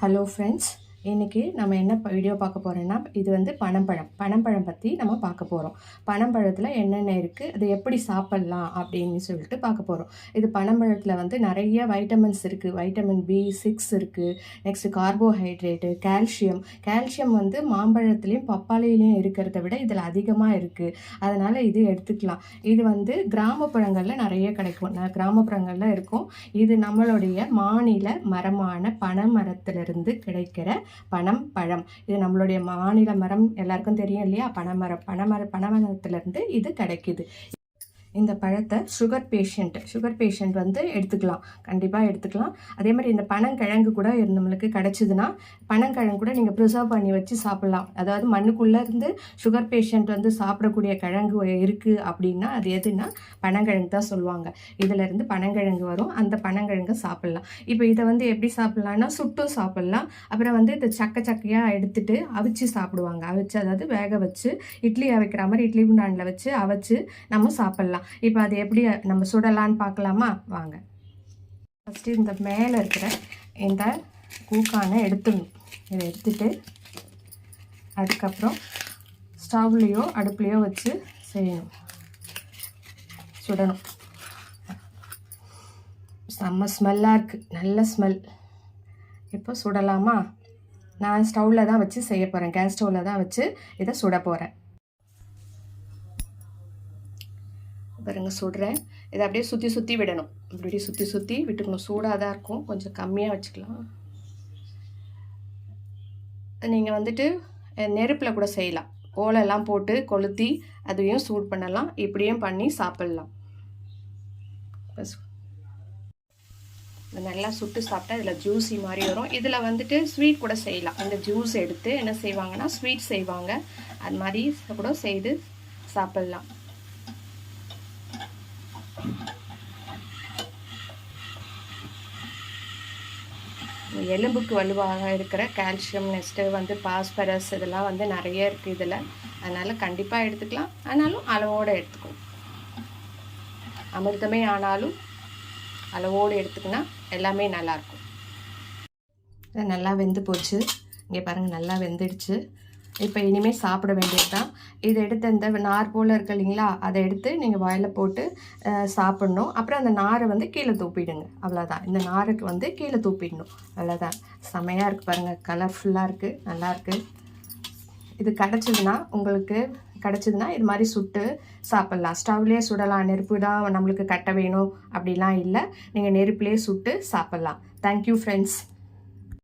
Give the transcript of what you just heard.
Hello friends இன்றைக்கி நம்ம என்ன வீடியோ பார்க்க போகிறோன்னா இது வந்து பனம்பழம். பனம்பழம் பற்றி நம்ம பார்க்க போகிறோம் பனம்பழத்தில் என்னென்ன இருக்குது அது எப்படி சாப்பிட்லாம்? அப்படின்னு சொல்லிட்டு பார்க்க போகிறோம் இது பனம்பழத்தில் வந்து நிறைய வைட்டமின்ஸ் இருக்குது வைட்டமின் பி சிக்ஸ் இருக்குது நெக்ஸ்ட்டு கார்போஹைட்ரேட்டு கால்சியம் கால்சியம் வந்து மாம்பழத்துலேயும் பப்பாளிலையும் இருக்கிறத விட இதில் அதிகமாக இருக்குது அதனால் இது எடுத்துக்கலாம். இது வந்து கிராமப்புறங்களில் நிறைய கிடைக்கும். கிராமப்புறங்களில் இருக்கும். இது நம்மளுடைய மாநில மரமான பனை மரத்திலிருந்து கிடைக்கிற பனம் பழம். இது நம்மளுடைய மாநில மரம் எல்லாருக்கும் தெரியும் இல்லையா? பனைமரம். பனைமர பனைமரத்திலிருந்து இது கிடைக்குது. இந்த பழத்தை சுகர் பேஷண்ட் சுகர் பேஷண்ட் வந்து எடுத்துக்கலாம். கண்டிப்பாக எடுத்துக்கலாம். அதே மாதிரி இந்த பனங்கிழங்கு கூட இரு- நம்மளுக்கு கிடைச்சிதுன்னா பனங்கிழங்கு கூட நீங்கள் ப்ரிசர்வ் பண்ணி வச்சு சாப்பிட்லாம். அதாவது மண்ணுக்குள்ளே இருந்து சுகர் பேஷண்ட் வந்து சாப்பிடக்கூடிய கிழங்கு இருக்குது அப்படின்னா அது எதுன்னா பனங்கிழங்கு தான் சொல்லுவாங்க. இதிலேருந்து பனங்கிழங்கு வரும். அந்த பனங்கிழங்கை சாப்பிட்லாம். இப்போ இதை வந்து எப்படி சாப்பிட்லாம்னா சுட்டும் சாப்பிட்லாம். அப்புறம் வந்து இந்த சக்க சக்கையாக எடுத்துட்டு அவிச்சு சாப்பிடுவாங்க. அவிச்சு அதாவது வேக வச்சு இட்லி அவைக்கிற மாதிரி இட்லி குண்டானில் வச்சு அவிச்சு நம்ம சாப்பிட்லாம். இப்போ அது எப்படி நம்ம சுடலான்னு பார்க்கலாமா? வாங்க. ஃபஸ்ட்டு இந்த மேலே இருக்கிற இந்த கூக்கானை எடுத்துடணும். இதை எடுத்துட்டு அதுக்கப்புறம் ஸ்டவ்லேயோ அடுப்புலையோ வச்சு செய்யணும். சுடணும். செம்ம ஸ்மெல்லாக இருக்குது நல்ல ஸ்மெல். இப்போ சுடலாமா? நான் ஸ்டவ்வில் தான் வச்சு செய்ய போகிறேன் கேஸ் ஸ்டவ்வில் தான் வச்சு இதை சுட போகிறேன் பாருங்க சுடுறேன் இதை அப்படியே சுற்றி சுற்றி விடணும். இப்படி சுற்றி சுற்றி விட்டுக்கணும். சூடாக தான் இருக்கும். கொஞ்சம் கம்மியாக வச்சுக்கலாம். நீங்கள் வந்துட்டு நெருப்பில் கூட செய்யலாம். ஓலெல்லாம் போட்டு கொளுத்தி அதையும் சூட் பண்ணலாம். இப்படியும் பண்ணி சாப்பிட்லாம். பஸ். நல்லா சுட்டு சாப்பிட்டா இதில் ஜூஸி மாதிரி வரும். இதில் வந்துட்டு ஸ்வீட் கூட செய்யலாம். இந்த ஜூஸ் எடுத்து என்ன செய்வாங்கன்னா ஸ்வீட் செய்வாங்க. அது மாதிரி கூட செய்து சாப்பிட்லாம். எலும்புக்கு வலுவாக இருக்கிற கால்சியம் நெக்ஸ்ட்டு வந்து பாஸ்பரஸ் இதெல்லாம் வந்து நிறைய இருக்குது இதில். அதனால் கண்டிப்பாக எடுத்துக்கலாம். ஆனாலும் அளவோடு எடுத்துக்கணும். அமிர்தமே ஆனாலும் அளவோடு எடுத்துக்கினா எல்லாமே நல்லாயிருக்கும் நல்லா வெந்து போச்சு. இங்கே பாருங்கள் நல்லா வெந்துடுச்சு. இப்போ இனிமேல் சாப்பிட வேண்டியது தான். இதை எடுத்து இந்த நார் போல் இருக்கு இல்லைங்களா அதை எடுத்து நீங்கள் வாயில் போட்டு சாப்பிட்ணும். அப்புறம் அந்த நாரை வந்து கீழே தூப்பிடுங்க. அவ்வளோதான் இந்த நாருக்கு வந்து கீழே தூப்பிடணும். அவ்வளோதான் செமையாக இருக்குது பாருங்கள் கலர்ஃபுல்லாக இருக்குது நல்லாயிருக்கு இது கிடச்சிதுன்னா உங்களுக்கு கிடச்சிதுன்னா இது மாதிரி சுட்டு சாப்பிட்லாம். ஸ்டவ்லேயே சுடலாம். நெருப்பு தான் நம்மளுக்கு கட்ட வேணும். அப்படிலாம் இல்லை. நீங்கள் நெருப்புலேயே சுட்டு சாப்பிட்லாம். Thank you friends